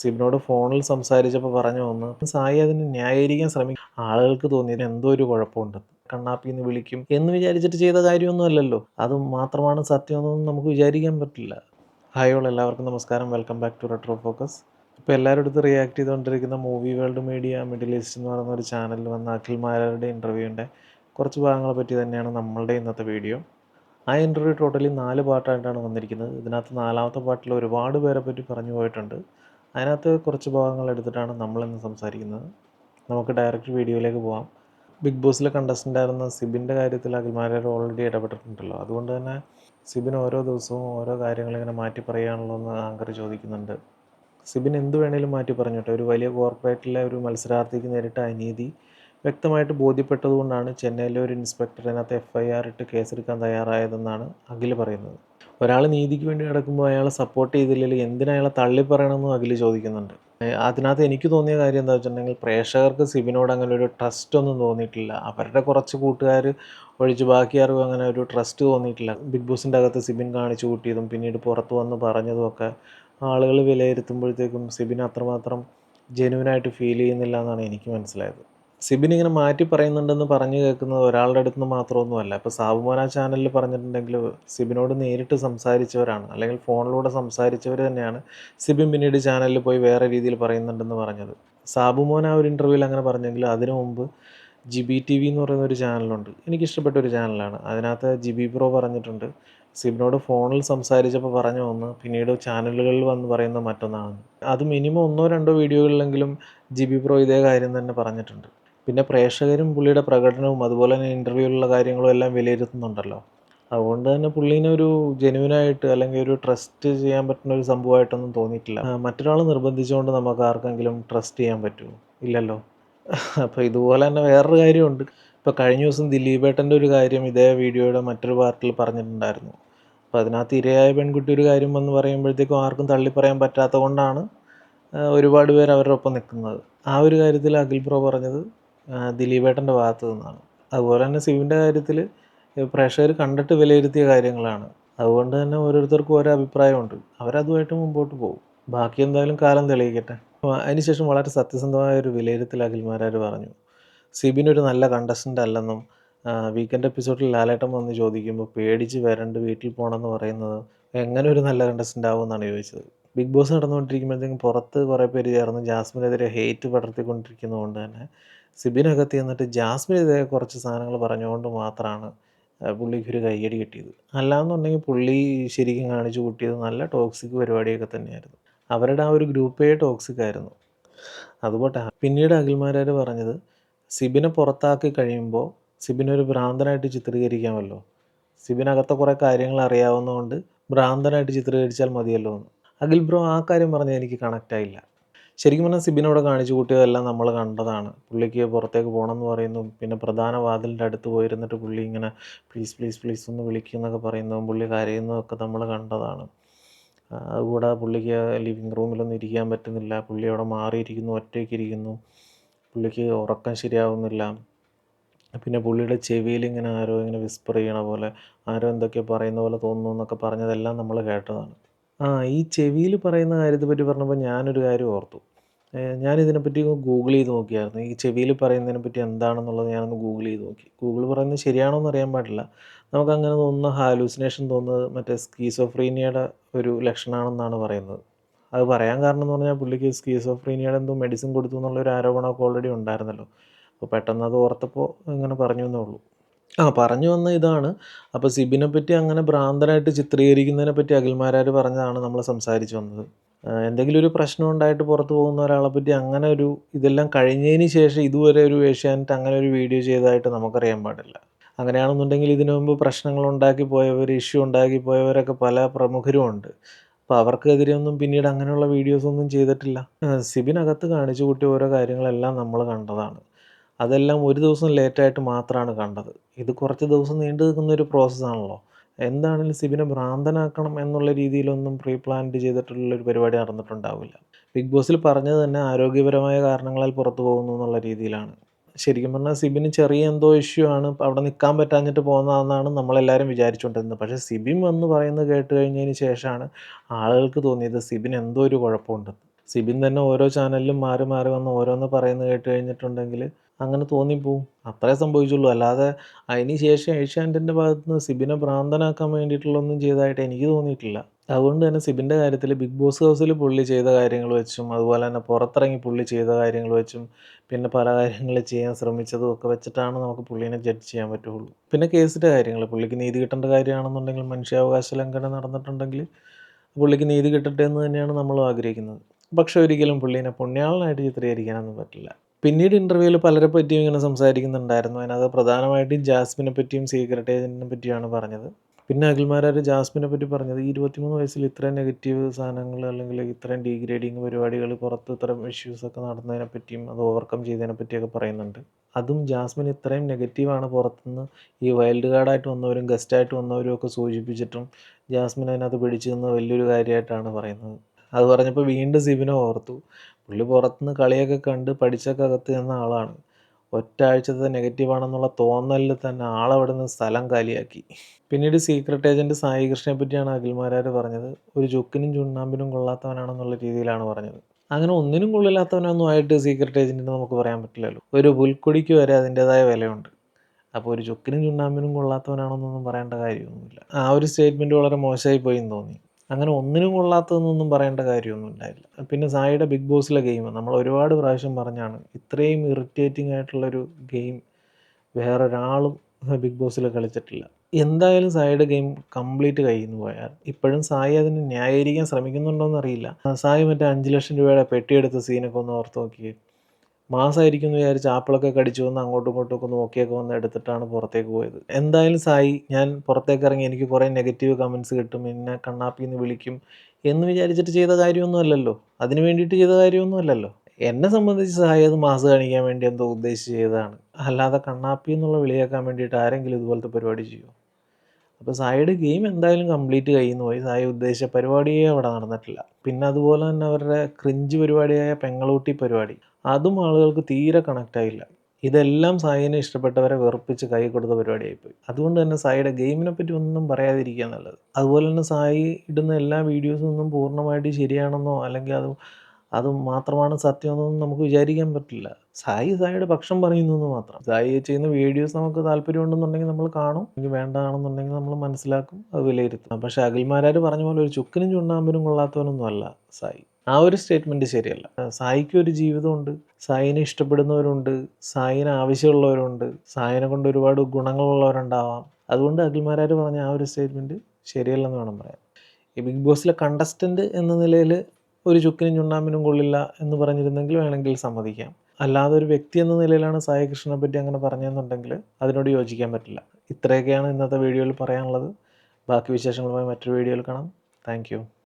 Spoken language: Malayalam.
സിബിനോട് ഫോണിൽ സംസാരിച്ചപ്പോൾ പറഞ്ഞു വന്ന് സായി അതിന് ന്യായീകരിക്കാൻ ശ്രമിക്കും ആളുകൾക്ക് തോന്നിയത് എന്തോ ഒരു കുഴപ്പമുണ്ട്. കണ്ണാപ്പി എന്ന് വിളിക്കും എന്ന് വിചാരിച്ചിട്ട് ചെയ്ത കാര്യമൊന്നും അല്ലല്ലോ. അത് മാത്രമാണ് സത്യമെന്നൊന്നും നമുക്ക് വിചാരിക്കാൻ പറ്റില്ല. ഹായ് ഓൾ എല്ലാവർക്കും നമസ്കാരം. Welcome back to retro focus ഇപ്പോൾ എല്ലാവരും അടുത്ത് റിയാക്ട് ചെയ്തുകൊണ്ടിരിക്കുന്ന movie world media middle east എന്ന് പറയുന്ന ഒരു ചാനലിൽ വന്ന അഖിൽമാരുടെ ഇന്റർവ്യൂവിന്റെ കുറച്ച് ഭാഗങ്ങളെ പറ്റി തന്നെയാണ് നമ്മളുടെ ഇന്നത്തെ വീഡിയോ ആ ഇന്റർവ്യൂ ടോട്ടലി നാല് പാട്ടായിട്ടാണ് വന്നിരിക്കുന്നത്. ഇതിനകത്ത് നാലാമത്തെ പാട്ടിൽ ഒരുപാട് പേരെ പറ്റി പറഞ്ഞു പോയിട്ടുണ്ട്. അതിനകത്ത് കുറച്ച് ഭാഗങ്ങൾ എടുത്തിട്ടാണ് നമ്മൾ നമ്മളിന്ന് സംസാരിക്കുന്നത്. നമുക്ക് ഡയറക്റ്റ് വീഡിയോയിലേക്ക് പോകാം ബിഗ് ബോസിലെ കണ്ടസ്റ്റന്റ് ആയിരുന്ന സിബിന്റെ കാര്യത്തിൽ അഖിൽമാരർ ഓൾറെഡി ഇടപെട്ടിട്ടുണ്ടല്ലോ. അതുകൊണ്ട് തന്നെ സിബിൻ ഓരോ ദിവസവും ഓരോ കാര്യങ്ങൾ ഇങ്ങനെ മാറ്റി പറയുകയാണല്ലോ എന്ന് ആങ്കർ ചോദിക്കുന്നുണ്ട്. സിബിൻ എന്ത് വേണേലും മാറ്റി പറഞ്ഞോട്ടെ. ഒരു വലിയ കോർപ്പറേറ്റിലെ ഒരു മത്സരാർത്ഥിക്ക് നേരിട്ട അനീതി വ്യക്തമായിട്ട് ബോധ്യപ്പെട്ടതുകൊണ്ടാണ് ചെന്നൈയിലെ ഒരു ഇൻസ്പെക്ടർ അതിനകത്ത് എഫ് ഐ ആർ ഇട്ട് കേസെടുക്കാൻ തയ്യാറായതെന്നാണ് അഖിൽ പറയുന്നത്. ഒരാൾ നീതിക്ക് വേണ്ടി നടക്കുമ്പോൾ അയാളെ സപ്പോർട്ട് ചെയ്തില്ലെങ്കിൽ എന്തിനാ അയാളെ തള്ളി പറയണമെന്നും അഖിൽ ചോദിക്കുന്നുണ്ട്. അതിനകത്ത് എനിക്ക് തോന്നിയ കാര്യം എന്താ വെച്ചിട്ടുണ്ടെങ്കിൽ പ്രേക്ഷകർക്ക് സിബിനോട് അങ്ങനെ ഒരു ട്രസ്റ്റ് ഒന്നും തോന്നിയിട്ടില്ല. അവരുടെ കുറച്ച് കൂട്ടുകാർ ഒഴിച്ച് ബാക്കി ആർക്കും അങ്ങനെ ഒരു ട്രസ്റ്റ് തോന്നിയിട്ടില്ല. ബിഗ് ബോസിന്റെ അകത്ത് സിബിൻ കാണിച്ചു കൂട്ടിയതും പിന്നീട് പുറത്ത് വന്ന് പറഞ്ഞതും ഒക്കെ ആളുകൾ വിലയിരുത്തുമ്പോഴത്തേക്കും സിബിൻ അത്രമാത്രം ജെനുവിനായിട്ട് ഫീൽ ചെയ്യുന്നില്ല എന്നാണ് എനിക്ക് മനസ്സിലായത്. സിബിൻ ഇങ്ങനെ മാറ്റി പറയുന്നുണ്ടെന്ന് പറഞ്ഞു കേൾക്കുന്നത് ഒരാളുടെ അടുത്ത് നിന്ന് മാത്രമൊന്നുമല്ല. ഇപ്പോൾ സാബുമോന ചാനലിൽ പറഞ്ഞിട്ടുണ്ടെങ്കിൽ സിബിനോട് നേരിട്ട് സംസാരിച്ചവരാണ്. അല്ലെങ്കിൽ ഫോണിലൂടെ സംസാരിച്ചവർ തന്നെയാണ് സിബിൻ പിന്നീട് ചാനലിൽ പോയി വേറെ രീതിയിൽ പറയുന്നുണ്ടെന്ന് പറഞ്ഞത്. സാബുമോൻ ആ ഒരു ഇന്റർവ്യൂവിൽ അങ്ങനെ പറഞ്ഞെങ്കിൽ അതിനു മുമ്പ് ജിബി ടി വി എന്ന് പറയുന്ന ഒരു ചാനലുണ്ട്. എനിക്കിഷ്ടപ്പെട്ട ഒരു ചാനലാണ്. അതിനകത്ത് ജിബി പ്രോ പറഞ്ഞിട്ടുണ്ട്. സിബിനോട് ഫോണിൽ സംസാരിച്ചപ്പോൾ പറഞ്ഞു ഒന്ന് പിന്നീട് ചാനലുകളിൽ വന്ന് പറയുന്ന മറ്റൊന്നാണ്. അത് മിനിമം ഒന്നോ രണ്ടോ വീഡിയോകളിലെങ്കിലും ജിബി പ്രോ ഇതേ കാര്യം തന്നെ പറഞ്ഞിട്ടുണ്ട്. പിന്നെ പ്രേക്ഷകരും പുള്ളിയുടെ പ്രകടനവും അതുപോലെ തന്നെ ഇന്റർവ്യൂവിലുള്ള കാര്യങ്ങളും എല്ലാം വിലയിരുത്തുന്നുണ്ടല്ലോ. അതുകൊണ്ട് തന്നെ പുള്ളീനെ ഒരു ജെനുവിനായിട്ട് അല്ലെങ്കിൽ ഒരു ട്രസ്റ്റ് ചെയ്യാൻ പറ്റുന്ന ഒരു സംഭവമായിട്ടൊന്നും തോന്നിയിട്ടില്ല. മറ്റൊരാൾ നിർബന്ധിച്ചുകൊണ്ട് നമുക്ക് ആർക്കെങ്കിലും ട്രസ്റ്റ് ചെയ്യാൻ പറ്റുമോ? ഇല്ലല്ലോ. അപ്പോൾ ഇതുപോലെ തന്നെ വേറൊരു കാര്യമുണ്ട്. ഇപ്പോൾ കഴിഞ്ഞ ദിവസം ദിലീപേട്ടന്റെ ഒരു കാര്യം ഇതേ വീഡിയോയുടെ മറ്റൊരു പാർട്ടിൽ പറഞ്ഞിട്ടുണ്ടായിരുന്നു. അപ്പോൾ അതിനകത്ത് ഇരയായ പെൺകുട്ടി ഒരു കാര്യം എന്ന് പറയുമ്പോഴത്തേക്കും ആർക്കും തള്ളിപ്പറയാൻ പറ്റാത്തത് കൊണ്ടാണ് ഒരുപാട് പേർ അവരുടെ ഒപ്പം നിൽക്കുന്നത്. ആ ഒരു കാര്യത്തിൽ അഖിൽ പ്രോ പറഞ്ഞത് ദിലീപേട്ടന്റെ ഭാഗത്ത് നിന്നാണ്. അതുപോലെ തന്നെ സിവിന്റെ കാര്യത്തിൽ പ്രേക്ഷകർ കണ്ടിട്ട് വിലയിരുത്തിയ കാര്യങ്ങളാണ്. അതുകൊണ്ട് തന്നെ ഓരോരുത്തർക്കും ഓരോ അഭിപ്രായമുണ്ട്. അവരതുമായിട്ട് മുമ്പോട്ട് പോകും. ബാക്കി എന്തായാലും കാലം തെളിയിക്കട്ടെ. അതിനുശേഷം വളരെ സത്യസന്ധമായ ഒരു വിലയിരുത്തൽ അഖിൽമാരാർ പറഞ്ഞു. സിബിൻ ഒരു നല്ല കണ്ടസ്റ്റന്റ് അല്ലെന്നും വീക്കെൻഡ് എപ്പിസോഡിൽ ലാലേട്ടൻ വന്ന് ചോദിക്കുമ്പോൾ പേടിച്ച് വരണ്ട് വീട്ടിൽ പോകണമെന്ന് പറയുന്നത് എങ്ങനെ ഒരു നല്ല കണ്ടസ്റ്റന്റ് ആവുമെന്നാണ് ചോദിച്ചത്. ബിഗ് ബോസ് നടന്നുകൊണ്ടിരിക്കുമ്പോഴത്തേക്കും പുറത്ത് കുറേ പേര് ചേർന്ന് ജാസ്മിനെതിരെ ഹേറ്റ് പടർത്തിക്കൊണ്ടിരിക്കുന്നതുകൊണ്ട് തന്നെ സിബിനകത്ത് ചെന്നിട്ട് ജാസ്മിനെതിരെ കുറച്ച് സാധനങ്ങൾ പറഞ്ഞുകൊണ്ട് മാത്രമാണ് പുള്ളിക്ക് ഒരു കയ്യടി കിട്ടിയത്. അല്ലാന്നുണ്ടെങ്കിൽ പുള്ളി ശരിക്കും കാണിച്ചു കൂട്ടിയത് നല്ല ടോക്സിക് പരിപാടിയൊക്കെ തന്നെയായിരുന്നു. അവരുടെ ആ ഒരു ഗ്രൂപ്പേ ടോക്സിക് ആയിരുന്നു. അതുപോട്ടെ പിന്നീട് അഖിൽമാരാർ പറഞ്ഞത് സിബിനെ പുറത്താക്കി കഴിയുമ്പോൾ സിബിനെ ഒരു ഭ്രാന്തനായിട്ട് ചിത്രീകരിക്കാമല്ലോ. സിബിനകത്തെ കുറേ കാര്യങ്ങൾ അറിയാവുന്നതുകൊണ്ട് ഭ്രാന്തനായിട്ട് ചിത്രീകരിച്ചാൽ മതിയല്ലോ എന്ന്. അഖിൽ ബ്രോ ആ കാര്യം പറഞ്ഞാൽ എനിക്ക് കണക്റ്റ് ആയില്ല. ശരിക്കും പറഞ്ഞാൽ സിബിനോട് കാണിച്ചു കൂട്ടിയതെല്ലാം നമ്മൾ കണ്ടതാണ്. പുള്ളിക്ക് പുറത്തേക്ക് പോകണം എന്ന് പറയുന്നു. പിന്നെ പ്രധാന വാതിലിന്റെ അടുത്ത് പോയിരുന്നിട്ട് പുള്ളി ഇങ്ങനെ പ്ലീസ് പ്ലീസ് പ്ലീസ് ഒന്ന് വിളിക്കുന്നൊക്കെ പറയുന്നതും പുള്ളി കരയുന്നതൊക്കെ നമ്മൾ കണ്ടതാണ്. അതുകൂടാതെ പുള്ളിക്ക് ലിവിങ് റൂമിലൊന്നും ഇരിക്കാൻ പറ്റുന്നില്ല. പുള്ളി അവിടെ മാറിയിരിക്കുന്നു ഒറ്റയ്ക്ക് ഇരിക്കുന്നു പുള്ളിക്ക് ഉറക്കം ശരിയാവുന്നില്ല. പിന്നെ പുള്ളിയുടെ ചെവിയിൽ ഇങ്ങനെ ആരോ ഇങ്ങനെ വിസ്പർ ചെയ്യണ പോലെ ആരോ എന്തൊക്കെയോ പറയുന്ന പോലെ തോന്നുന്നു എന്നൊക്കെ പറഞ്ഞതെല്ലാം നമ്മൾ കേട്ടതാണ്. ആ ഈ ചെവിയിൽ പറയുന്ന കാര്യത്തെ പറ്റി പറഞ്ഞപ്പോൾ ഞാനൊരു കാര്യം ഓർത്തു. ഞാൻ ഇതിനെപ്പറ്റി ഒന്ന് ഗൂഗിൾ ചെയ്ത് നോക്കിയായിരുന്നു. ഈ ചെവിയിൽ പറയുന്നതിനെ പറ്റി എന്താണെന്നുള്ളത് ഞാനൊന്ന് ഗൂഗിൾ ചെയ്ത് നോക്കി. ഗൂഗിൾ പറയുന്നത് ശരിയാണോ എന്ന് അറിയാൻ പാടില്ല. നമുക്കങ്ങനെ തോന്നുന്ന ഹാലൂസിനേഷൻ തോന്നുന്നത് മറ്റേ സ്കീസോഫ്രീനിയയുടെ ഒരു ലക്ഷണമാണെന്നാണ് പറയുന്നത്. അത് പറയാൻ കാരണം എന്ന് പറഞ്ഞാൽ പുള്ളിക്ക് സ്കീസോഫ്രീനിയയുടെ എന്തോ മെഡിസിൻ കൊടുത്തു എന്നുള്ളൊരു ആരോപണമൊക്കെ ഓൾറെഡി ഉണ്ടായിരുന്നല്ലോ. അപ്പോൾ പെട്ടെന്ന് അത് ഓർത്തപ്പോൾ ഇങ്ങനെ പറഞ്ഞു എന്നേ ഉള്ളൂ. ആ പറഞ്ഞു വന്ന ഇതാണ്. അപ്പോൾ സിബിനെ പറ്റി അങ്ങനെ ഭ്രാന്തനായിട്ട് ചിത്രീകരിക്കുന്നതിനെ പറ്റി അഖിൽമാരാർ പറഞ്ഞതാണ് നമ്മൾ സംസാരിച്ചു വന്നത്. എന്തെങ്കിലും ഒരു പ്രശ്നം ഉണ്ടായിട്ട് പുറത്ത് പോകുന്ന ഒരാളെ പറ്റി അങ്ങനെ ഒരു ഇതെല്ലാം കഴിഞ്ഞതിന് ശേഷം ഇതുവരെ ഒരു ഏഷ്യാനെറ്റ് അങ്ങനെ ഒരു വീഡിയോ ചെയ്തതായിട്ട് നമുക്കറിയാൻ പാടില്ല. അങ്ങനെയാണെന്നുണ്ടെങ്കിൽ ഇതിനു മുമ്പ് പ്രശ്നങ്ങൾ ഉണ്ടാക്കി പോയവർ ഇഷ്യൂ ഉണ്ടാക്കി പോയവരൊക്കെ പല പ്രമുഖരും ഉണ്ട്. അപ്പോൾ അവർക്കെതിരെ ഒന്നും പിന്നീട് അങ്ങനെയുള്ള വീഡിയോസ് ഒന്നും ചെയ്തിട്ടില്ല. സിബിനകത്ത് കാണിച്ചു കൂട്ടിയ ഓരോ കാര്യങ്ങളെല്ലാം നമ്മൾ കണ്ടതാണ്. അതെല്ലാം ഒരു ദിവസം ലേറ്റായിട്ട് മാത്രമാണ് കണ്ടത്. ഇത് കുറച്ച് ദിവസം നീണ്ടു നിൽക്കുന്ന ഒരു പ്രോസസ്സാണല്ലോ എന്താണെങ്കിലും സിബിനെ ഭ്രാന്തനാക്കണം എന്നുള്ള രീതിയിലൊന്നും പ്രീ പ്ലാൻഡ് ചെയ്തിട്ടുള്ള ഒരു പരിപാടി നടന്നിട്ടുണ്ടാവില്ല. ബിഗ് ബോസിൽ പറഞ്ഞത് തന്നെ ആരോഗ്യപരമായ കാരണങ്ങളാൽ പുറത്തു പോകുന്നു എന്നുള്ള രീതിയിലാണ്. ശരിക്കും പറഞ്ഞാൽ സിബിന് ചെറിയ എന്തോ ഇഷ്യൂ ആണ്. അവിടെ നിൽക്കാൻ പറ്റാഞ്ഞിട്ട് പോകുന്നതെന്നാണ് നമ്മളെല്ലാവരും വിചാരിച്ചുകൊണ്ടിരുന്നത്. പക്ഷേ സിബിൻ വന്ന് പറയുന്നത് കേട്ട് കഴിഞ്ഞതിന് ശേഷമാണ് ആളുകൾക്ക് തോന്നിയത് സിബിന് എന്തോ ഒരു കുഴപ്പമുണ്ടെന്ന്. സിബിൻ തന്നെ ഓരോ ചാനലിലും മാറി മാറി വന്ന് ഓരോന്ന് പറയുന്നത് കേട്ട് കഴിഞ്ഞിട്ടുണ്ടെങ്കിൽ അങ്ങനെ തോന്നിപ്പോവും. അത്രേ സംഭവിച്ചുള്ളൂ. അല്ലാതെ അതിന് ശേഷം ഏഷ്യാനെറ്റിന്റെ ഭാഗത്ത് നിന്ന് സിബിനെ ഭ്രാന്തനാക്കാൻ വേണ്ടിയിട്ടുള്ളൊന്നും ചെയ്തതായിട്ട് എനിക്ക് തോന്നിയിട്ടില്ല. അതുകൊണ്ട് തന്നെ സിബിന്റെ കാര്യത്തിൽ ബിഗ് ബോസ് ഹൗസിൽ പുള്ളി ചെയ്ത കാര്യങ്ങൾ വെച്ചും അതുപോലെ തന്നെ പുറത്തിറങ്ങി പുള്ളി ചെയ്ത കാര്യങ്ങൾ വെച്ചും പിന്നെ പല കാര്യങ്ങൾ ചെയ്യാൻ ശ്രമിച്ചതും ഒക്കെ വെച്ചിട്ടാണ് നമുക്ക് പുള്ളീനെ ജഡ്ജ് ചെയ്യാൻ പറ്റുള്ളൂ. പിന്നെ കേസിന്റെ കാര്യങ്ങൾ പുള്ളിക്ക് നീതി കിട്ടേണ്ട കാര്യമാണെന്നുണ്ടെങ്കിൽ മനുഷ്യാവകാശ ലംഘനം നടന്നിട്ടുണ്ടെങ്കിൽ പുള്ളിക്ക് നീതി കിട്ടട്ടെ എന്ന് തന്നെയാണ് നമ്മളും ആഗ്രഹിക്കുന്നത്. പക്ഷെ ഒരിക്കലും പുള്ളീനെ പുണ്യാളനായിട്ട് ചിത്രീകരിക്കാനൊന്നും പറ്റില്ല. പിന്നീട് ഇന്റർവ്യൂവിൽ പലരെ പറ്റിയും ഇങ്ങനെ സംസാരിക്കുന്നുണ്ടായിരുന്നു. അതിനകത്ത് പ്രധാനമായിട്ടും ജാസ്മിനെ പറ്റിയും സീക്രട്ട് ഏജന്റിനെ പറ്റിയാണ് പറഞ്ഞത്. പിന്നെ അഖിൽമാരാർ ജാസ്മിനെ പറ്റി പറഞ്ഞത് ഈ ഇരുപത്തിമൂന്ന് വയസ്സിൽ ഇത്രയും നെഗറ്റീവ് സാധനങ്ങൾ അല്ലെങ്കിൽ ഇത്രയും ഡീഗ്രേഡിങ് പരിപാടികൾ പുറത്ത് ഇത്തരം ഇഷ്യൂസൊക്കെ നടന്നതിനെ പറ്റിയും അത് ഓവർകം ചെയ്തതിനെ പറ്റിയൊക്കെ പറയുന്നുണ്ട്. അതും ജാസ്മിൻ ഇത്രയും നെഗറ്റീവാണ് പുറത്തുനിന്ന് ഈ വൈൽഡ് കാർഡായിട്ട് വന്നവരും ഗസ്റ്റായിട്ട് വന്നവരും ഒക്കെ സൂചിപ്പിച്ചിട്ടും ജാസ്മിൻ അതിനകത്ത് പിടിച്ചു നിന്ന വലിയൊരു കാര്യമായിട്ടാണ് പറയുന്നത്. അത് പറഞ്ഞപ്പോൾ വീണ്ടും സിബിനെ ഓർത്തു. പുള്ളി പുറത്തുനിന്ന് കളിയൊക്കെ കണ്ട് പഠിച്ചൊക്കെ അകത്ത് നിന്ന ആളാണ്. ഒറ്റ ആഴ്ചത്തെ നെഗറ്റീവാണെന്നുള്ള തോന്നലിൽ തന്നെ ആളവിടെ നിന്ന് സ്ഥലം കാലിയാക്കി. പിന്നീട് സീക്രട്ട് ഏജന്റ് സായി കൃഷ്ണനെ പറ്റിയാണ് അഖിൽമാരാർ പറഞ്ഞത്. ഒരു ചുക്കിനും ചുണ്ണാമ്പിനും കൊള്ളാത്തവനാണെന്നുള്ള രീതിയിലാണ് പറഞ്ഞത്. അങ്ങനെ ഒന്നിനും കൊള്ളില്ലാത്തവനൊന്നും ആയിട്ട് സീക്രട്ട് ഏജന്റിന് നമുക്ക് പറയാൻ പറ്റില്ലല്ലോ. ഒരു പുൽക്കൊടിക്ക് വരെ അതിന്റെതായ വിലയുണ്ട്. അപ്പോൾ ഒരു ചുക്കിനും ചുണ്ണാമ്പിനും കൊള്ളാത്തവനാണെന്നൊന്നും പറയേണ്ട കാര്യമൊന്നുമില്ല. ആ ഒരു സ്റ്റേറ്റ്മെന്റ് വളരെ മോശമായി പോയി എന്ന് തോന്നി. അങ്ങനെ ഒന്നിനും കൊള്ളാത്തതെന്നൊന്നും പറയേണ്ട കാര്യമൊന്നും ഉണ്ടായില്ല. പിന്നെ സായിയുടെ ബിഗ് ബോസിലെ ഗെയിം നമ്മൾ ഒരുപാട് പ്രാവശ്യം പറഞ്ഞാണ് ഇത്രയും ഇറിറ്റേറ്റിംഗ് ആയിട്ടുള്ളൊരു ഗെയിം വേറൊരാളും ബിഗ് ബോസിൽ കളിച്ചിട്ടില്ല. എന്തായാലും സായിയുടെ ഗെയിം കംപ്ലീറ്റ് കയ്യിൽ നിന്ന് പോയാൽ ഇപ്പോഴും സായി അതിനെ ന്യായീകരിക്കാൻ ശ്രമിക്കുന്നുണ്ടോയെന്നറിയില്ല സായി മറ്റേ അഞ്ച് ലക്ഷം രൂപയുടെ പെട്ടിയെടുത്ത സീനൊക്കെ ഒന്ന് ഓർത്ത് നോക്കിയേ. മാസമായിരിക്കും എന്ന് വിചാരിച്ച് ആപ്പിളൊക്കെ കടിച്ചു വന്ന് അങ്ങോട്ടും ഇങ്ങോട്ടും ഒക്കെ നോക്കിയൊക്കെ വന്ന് എടുത്തിട്ടാണ് പുറത്തേക്ക് പോയത്. എന്തായാലും സായി ഞാൻ പുറത്തേക്ക് ഇറങ്ങി എനിക്ക് കുറേ നെഗറ്റീവ് കമൻസ് കിട്ടും. എന്നെ കണ്ണാപ്പി എന്ന് വിളിക്കും എന്ന് വിചാരിച്ചിട്ട് ചെയ്ത കാര്യമൊന്നും അല്ലല്ലോ. അതിന് വേണ്ടിയിട്ട് ചെയ്ത കാര്യമൊന്നും അല്ലല്ലോ. എന്നെ സംബന്ധിച്ച് സായി അത് മാസ് കാണിക്കാൻ വേണ്ടി എന്തോ ഉദ്ദേശിച്ച് ചെയ്തതാണ്. അല്ലാതെ കണ്ണാപ്പി എന്നുള്ള വിളിയാക്കാൻ വേണ്ടിയിട്ട് ആരെങ്കിലും ഇതുപോലത്തെ പരിപാടി ചെയ്യുമോ അപ്പോൾ സായിയുടെ ഗെയിം എന്തായാലും കംപ്ലീറ്റ് കയ്യിൽ നിന്ന് പോയി. സായി ഉദ്ദേശിച്ച പരിപാടിയേ അവിടെ നടന്നിട്ടില്ല. പിന്നെ അതുപോലെ തന്നെ അവരുടെ ക്രിഞ്ച് പരിപാടിയായ പെങ്ങളൂട്ടി പരിപാടി. അതും ആളുകൾക്ക് തീരെ കണക്റ്റായില്ല ഇതെല്ലാം സായിനെ ഇഷ്ടപ്പെട്ടവരെ വെറുപ്പിച്ച് കൈ കൊടുത്ത പരിപാടിയായിപ്പോയി. അതുകൊണ്ട് തന്നെ സായിയുടെ ഗെയിമിനെ പറ്റി ഒന്നും പറയാതിരിക്കുക നല്ലത്. അതുപോലെ തന്നെ സായി ഇടുന്ന എല്ലാ വീഡിയോസും ഒന്നും പൂർണമായിട്ട് ശരിയാണെന്നോ അല്ലെങ്കിൽ അത് അത് മാത്രമാണ് സത്യമെന്നൊന്നും നമുക്ക് വിചാരിക്കാൻ പറ്റില്ല. സായി സായിയുടെ പക്ഷം പറയുന്നു എന്ന് മാത്രം. സായി ചെയ്യുന്ന വീഡിയോസ് നമുക്ക് താല്പര്യം ഉണ്ടെന്നുണ്ടെങ്കിൽ നമ്മൾ കാണും. എനിക്ക് വേണ്ടതാണെന്നുണ്ടെങ്കിൽ നമ്മൾ മനസ്സിലാക്കും. അത് വിലയിരുത്തും. പക്ഷേ അഖിൽമാരാർ പറഞ്ഞ പോലെ ഒരു ചുക്കിനും ചുണ്ണാമ്പിനും കൊള്ളാത്തവനൊന്നും അല്ല സായി. ആ ഒരു സ്റ്റേറ്റ്മെന്റ് ശരിയല്ല. സായിക്ക് ഒരു ജീവിതമുണ്ട് സായിനെ ഇഷ്ടപ്പെടുന്നവരുണ്ട് സായിന് ആവശ്യമുള്ളവരുണ്ട് സായിനെ കൊണ്ട് ഒരുപാട് ഗുണങ്ങളുള്ളവരുണ്ടാവാം. അതുകൊണ്ട് അഖിൽമാരാർ പറഞ്ഞ ആ ഒരു സ്റ്റേറ്റ്മെന്റ് ശരിയല്ലെന്ന് വേണം പറയാം ഈ ബിഗ് ബോസിലെ കണ്ടസ്റ്റന്റ് എന്ന നിലയിൽ ഒരു ചുക്കിനും ചുണ്ണാമ്പിനും കൊള്ളില്ല എന്ന് പറഞ്ഞിരുന്നെങ്കിൽ വേണമെങ്കിൽ സമ്മതിക്കാം. അല്ലാതെ ഒരു വ്യക്തി എന്ന നിലയിലാണ് സായി കൃഷ്ണനെ പറ്റി അങ്ങനെ പറഞ്ഞതെന്നുണ്ടെങ്കിൽ അതിനോട് യോജിക്കാൻ പറ്റില്ല. ഇത്രയൊക്കെയാണ് ഇന്നത്തെ വീഡിയോയിൽ പറയാനുള്ളത്. ബാക്കി വിശേഷങ്ങളുമായി മറ്റൊരു വീഡിയോയിൽ കാണാം. താങ്ക്